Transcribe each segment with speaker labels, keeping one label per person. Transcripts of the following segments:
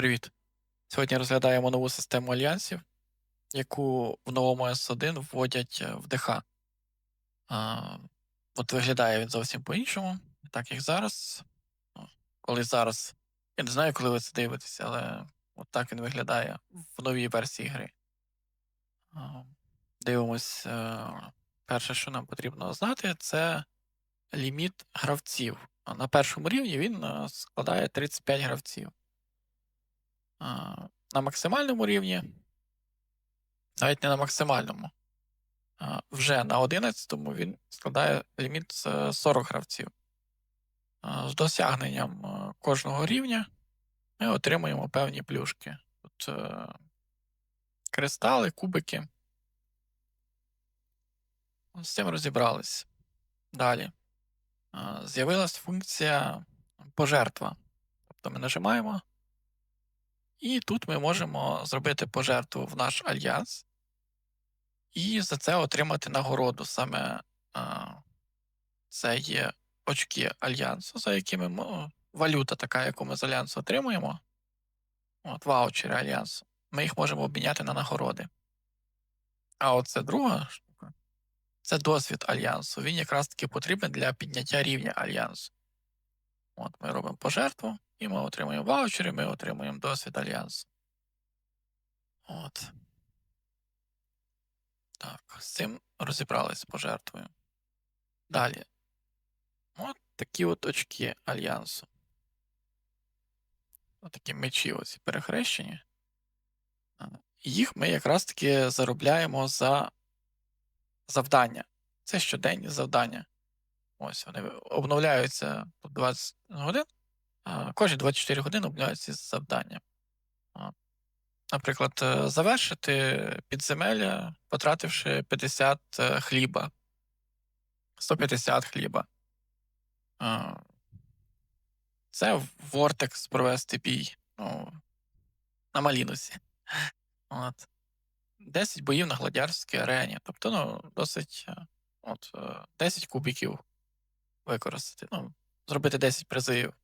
Speaker 1: Привіт. Сьогодні розглядаємо нову систему альянсів, яку в новому S1 вводять е, в ДХ. А, от виглядає він зовсім по-іншому, так як зараз. Ну, Коли зараз. Я не знаю, коли ви це дивитесь, але от так він виглядає в новій версії гри. А, Дивимось. е, Перше, що нам потрібно знати, це ліміт гравців. На першому рівні він е, складає 35 гравців. На максимальному рівні, навіть не на максимальному, вже на 11-му він складає ліміт е, 40 гравців. З досягненням е, кожного рівня ми отримуємо певні плюшки. Тут е, кристали, кубики. З цим розібрались. Далі. З'явилась функція пожертва. Тобто ми нажимаємо. І тут ми можемо зробити пожертву в наш альянс і за це отримати нагороду. Саме а, це є очки альянсу, за якими ми, валюта така, яку ми з альянсу отримуємо. От, ваучери альянсу. Ми їх можемо обміняти на нагороди. А оце друга штука це досвід альянсу. Він якраз таки потрібен для підняття рівня альянсу. От ми робимо пожертву, і ми отримуємо ваучери, ми отримуємо досвід альянсу. От. Так, з цим розібрались з пожертвою. Далі. От такі от очки альянсу. От такі мечі ось перехрещені. Їх ми якраз таки заробляємо за завдання. Це щоденні завдання. Ось вони обновляються по 20 годин, а кожні 24 години обновляються ці завдання. Наприклад, е, завершити підземелля, потративши 50 е, хліба, 150 хліба. Це Вортекс провести бій ну, на Малінусі. От. 10 боїв на гладіарській арені. Тобто, ну, досить е, от, е, 10 кубиків використати. Ну, зробити 10 призивів.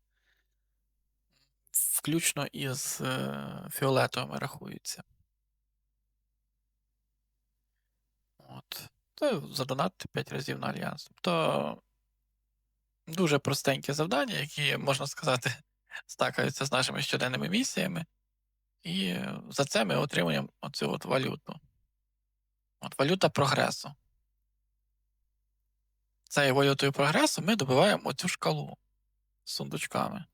Speaker 1: Включно із е, фіолетовими рахується. От. То задонатити 5 разів на альянс. Тобто дуже простенькі завдання, які, можна сказати, стакаються з нашими щоденними місіями. І за це ми отримуємо оцю от валюту. От валюта прогресу. Цією валютою прогресу ми добиваємо оцю шкалу з сундучками.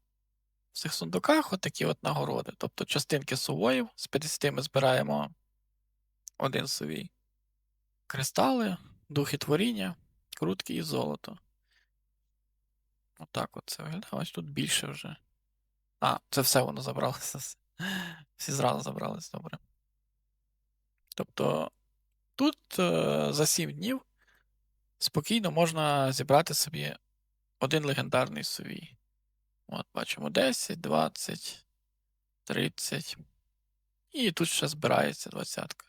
Speaker 1: В цих сундуках от такі от нагороди. Тобто частинки сувоїв, з 50 ми збираємо один сувій. Кристали, духи творіння, крутки і золото. Отак от це виглядає. Ось тут більше вже. А, це все воно забралося. Всі зразу забрались, добре. Тобто тут е, за 7 днів спокійно можна зібрати собі один легендарний сувій. От, бачимо 10, 20, 30. І тут ще збирається двадцятка.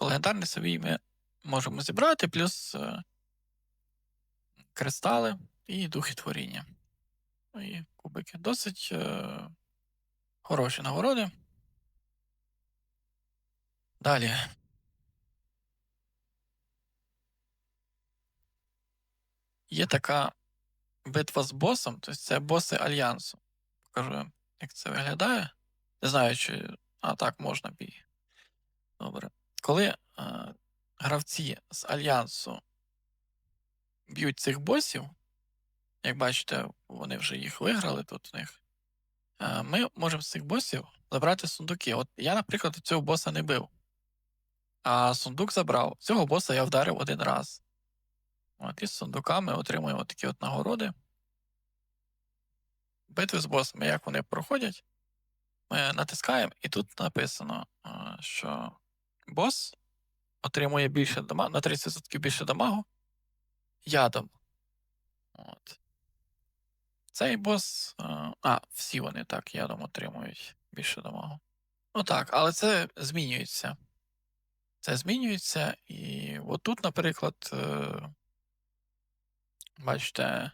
Speaker 1: Легендарний сувій ми можемо зібрати, плюс е, кристали і духи творіння. Ну і кубики. Досить е, хороші нагороди. Далі. Є така битва з босом, тобто це боси Альянсу. Покажу, як це виглядає. Не знаю, чи. А так можна бій. Добре. Коли е, гравці з Альянсу б'ють цих босів, як бачите, вони вже їх виграли тут у них. Е, ми можемо з цих босів забрати сундуки. От я, наприклад, цього боса не бив. А сундук забрав. Цього боса я вдарив один раз. От, і з сундуками отримуємо такі от нагороди. Битви з босами, як вони проходять, ми натискаємо, і тут написано, що бос отримує більше дамагу, на 30% більше дамагу ядом. От. Цей бос. А, всі вони так ядом отримують більше дамагу. Ну так, але це змінюється. Це змінюється, і отут, наприклад, е, бачите,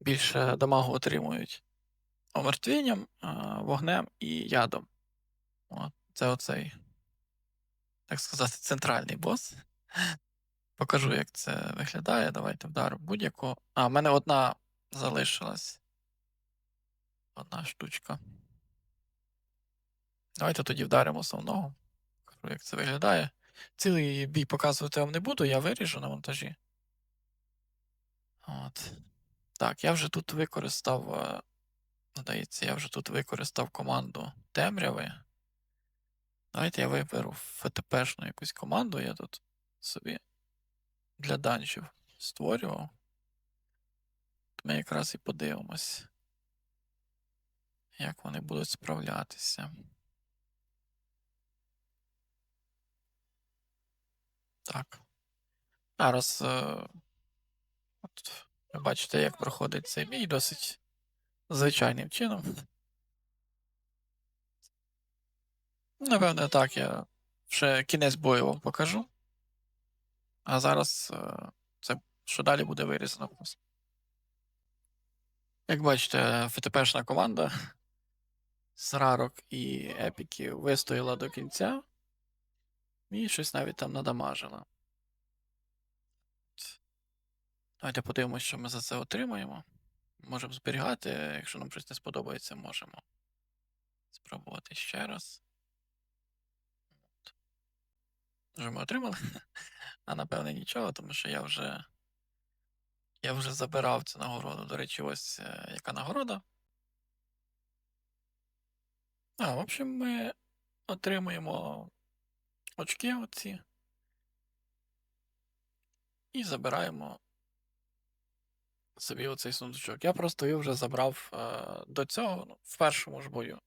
Speaker 1: більше дамагу отримують омертвінням, вогнем і ядом. От, це оцей, так сказати, центральний бос. Покажу, як це виглядає. Давайте вдару будь-яку. А, в мене одна залишилась. Одна штучка. Давайте тоді вдаримо основного. Покажу, як це виглядає. Цілий бій показувати вам не буду, я виріжу на монтажі. От. Так, я вже тут використав. е, Здається, я вже тут використав команду темряви. Давайте я виберу ФТПшну якусь команду, я тут собі для данжів створював. Ми якраз і подивимось, як вони будуть справлятися. Так. Зараз. Ви бачите, як проходить цей бій досить звичайним чином. Напевне, так, я ще кінець бою вам покажу. А зараз е, це що далі буде вирізано. Як бачите, ФТПшна команда з рарок і епіків вистояла до кінця. І щось навіть там надамажила. От. Давайте подивимося, що ми за це отримаємо. Можемо зберігати, якщо нам щось не сподобається, можемо спробувати ще раз. Що ми отримали? А напевне нічого, тому що я вже. Я вже забирав цю нагороду. До речі, ось е, яка нагорода. А, в общем, ми отримуємо очки оці. І забираємо собі оцей сундучок. Я просто його вже забрав е, до цього, ну, в першому ж бою.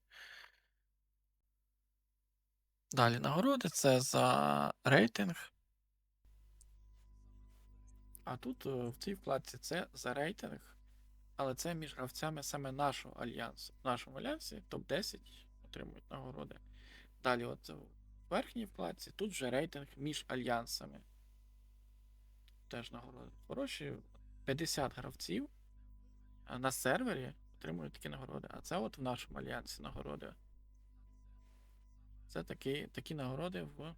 Speaker 1: Далі нагороди це за рейтинг. А тут е, в цій вкладці це за рейтинг, але це між гравцями саме нашого альянсу. В нашому альянсі топ-10 отримують нагороди. Далі, от в верхній вкладці, тут вже рейтинг між альянсами. Теж нагороди. Хороші 50 гравців на сервері отримують такі нагороди. А це от в нашому альянсі нагороди. Це такі, такі нагороди в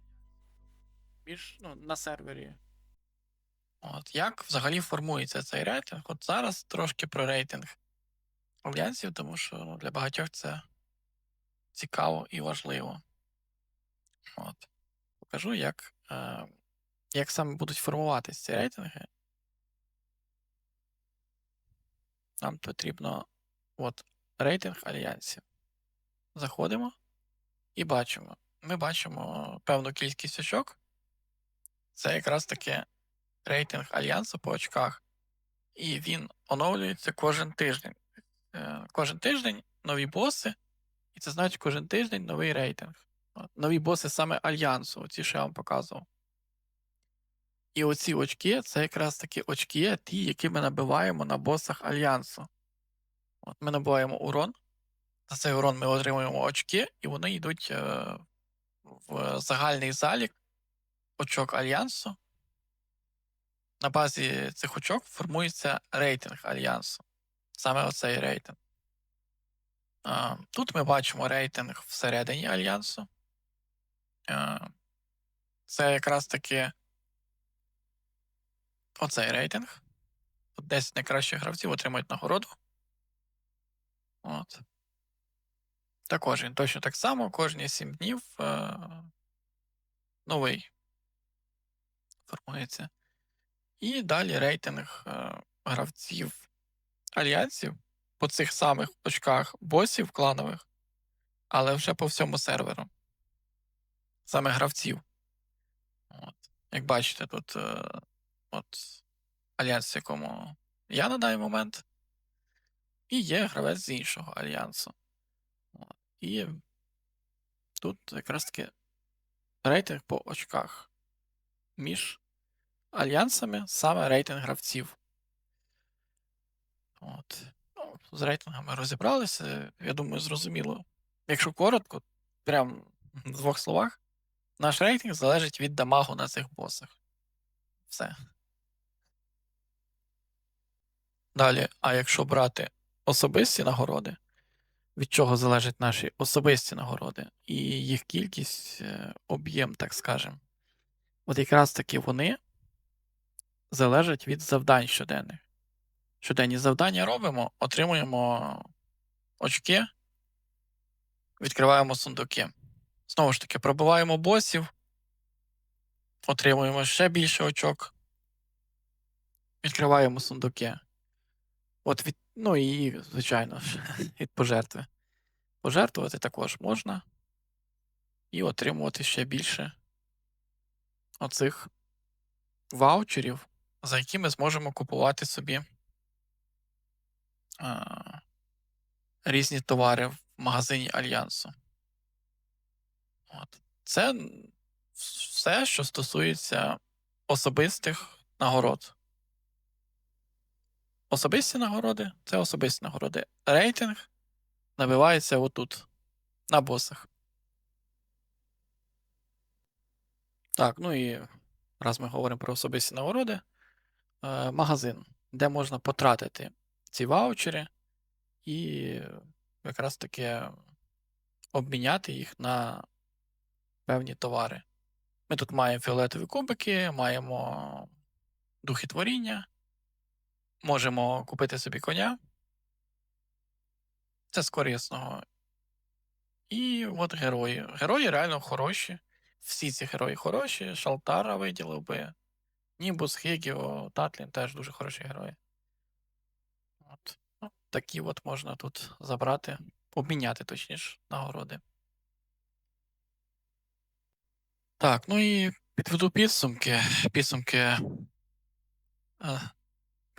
Speaker 1: між, ну, на сервері. От як взагалі формується цей рейтинг? От зараз трошки про рейтинг альянсів, тому що ну, для багатьох це цікаво і важливо. От. Покажу, як, е, як саме будуть формуватися ці рейтинги. Нам потрібно от, рейтинг альянсів. Заходимо і бачимо. Ми бачимо певну кількість очок. Це якраз таки рейтинг альянсу по очках. І він оновлюється кожен тиждень. Е, Кожен тиждень нові боси, і це значить кожен тиждень новий рейтинг. Нові боси саме альянсу, оці, що я вам показував. І оці очки це якраз такі очки, ті, які ми набиваємо на босах альянсу. От Ми набиваємо урон. За цей урон ми отримуємо очки, і вони йдуть е, в загальний залік очок альянсу. На базі цих очок формується рейтинг альянсу. Саме оцей рейтинг. А, Тут ми бачимо рейтинг всередині альянсу. А, Це якраз таки оцей рейтинг. Тут 10 найкращих гравців отримають нагороду. От. Також він точно так само, кожні 7 днів е, новий формується. І далі рейтинг е, гравців альянсів по цих самих очках босів кланових, але вже по всьому серверу. Саме гравців. От. Як бачите, тут е, от, альянс, якому я на даний момент, і є гравець з іншого альянсу. От. І тут якраз таки рейтинг по очках між альянсами, саме рейтинг гравців. От. Ну, з рейтингами розібралися. Я думаю, зрозуміло. Якщо коротко, прям в двох словах, наш рейтинг залежить від дамагу на цих босах. Все. Далі, а якщо брати особисті нагороди, від чого залежать наші особисті нагороди і їх кількість, е, об'єм, так скажемо. От якраз таки вони залежать від завдань щоденних. Щоденні завдання робимо, отримуємо очки, відкриваємо сундуки. Знову ж таки, пробиваємо босів, отримуємо ще більше очок, відкриваємо сундуки. От від, ну і, звичайно ж, від пожертви. Пожертвувати також можна і отримувати ще більше оцих ваучерів, за які ми зможемо купувати собі а, різні товари в магазині Альянсу. От. Це все, що стосується особистих нагород. Особисті нагороди це особисті нагороди. Рейтинг набивається отут, на босах. Так, ну і раз ми говоримо про особисті нагороди, е, магазин, де можна потратити ці ваучери і якраз таки обміняти їх на певні товари. Ми тут маємо фіолетові кубики, маємо духи творіння, можемо купити собі коня. Це з корисного. І от герої. Герої реально хороші. Всі ці герої хороші. Шалтара виділив би. Нібус, Хегіо, Татлін теж дуже хороші герої. От. Ну, такі от можна тут забрати, обміняти, точніше, нагороди. Так, ну і підведу підсумки. Підсумки е,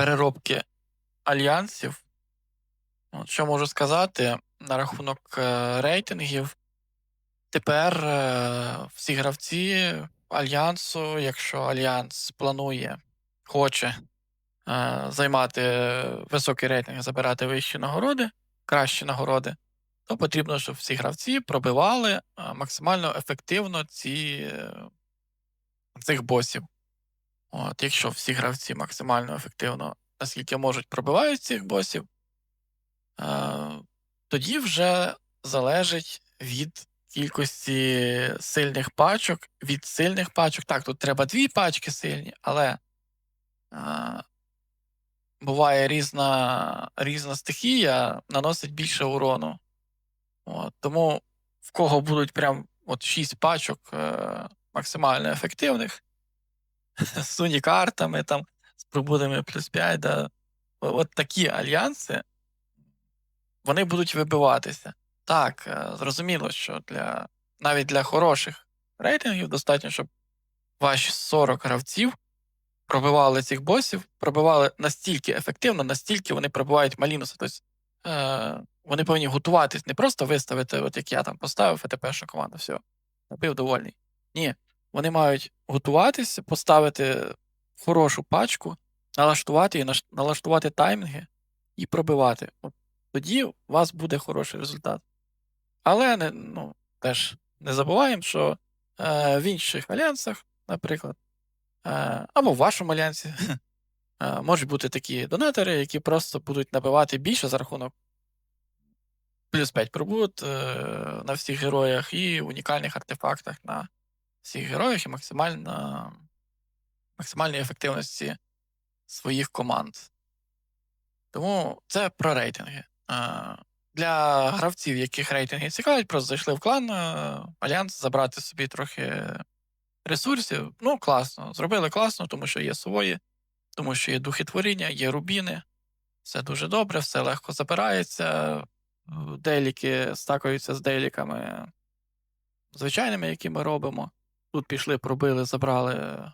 Speaker 1: переробки альянсів. От, що можу сказати на рахунок е, рейтингів. Тепер е, всі гравці Альянсу, якщо Альянс планує, хоче е, займати високий рейтинг, забирати вищі нагороди, кращі нагороди, то потрібно, щоб всі гравці пробивали максимально ефективно ці, цих босів. От, якщо всі гравці максимально ефективно, наскільки можуть, пробивають цих босів, е, тоді вже залежить від кількості сильних пачок, від сильних пачок. Так, тут треба дві пачки сильні, але е, буває різна, різна стихія, наносить більше урону. От, тому в кого будуть прям от 6 пачок е, максимально ефективних, з унікартами, там, з пробудами плюс 5, да, от такі альянси, вони будуть вибиватися. Так, зрозуміло, що для навіть для хороших рейтингів достатньо, щоб ваші 40 гравців пробивали цих босів, пробивали настільки ефективно, настільки вони пробивають малінуси. Тобто е, вони повинні готуватись, не просто виставити, от як я там поставив ФТП-шу команду, все, набив довольний. Ні, вони мають готуватися, поставити хорошу пачку, налаштувати і налаштувати таймінги і пробивати. От тоді у вас буде хороший результат. Але не, ну, теж не забуваємо, що е, в інших альянсах, наприклад, е, або в вашому альянсі, е, можуть бути такі донатори, які просто будуть набивати більше за рахунок плюс 5 пробут е, на всіх героях і унікальних артефактах на всіх героях і максимально, максимальної ефективності своїх команд. Тому це про рейтинги. Для гравців, яких рейтинги цікавить, просто зайшли в клан е, Альянс, забрати собі трохи ресурсів. Ну, класно. Зробили класно, тому що є свої, тому що є духи творіння, є рубіни. Все дуже добре, все легко забирається. е, Деліки стакаються з деліками звичайними, які ми робимо. Тут пішли, пробили, забрали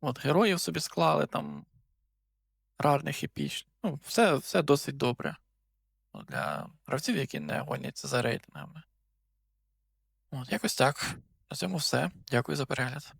Speaker 1: от героїв собі склали там рарних епічних. Ну, все все досить добре для гравців, які не гоняться за рейтингами. От, Якось так. На цьому все. Дякую за перегляд.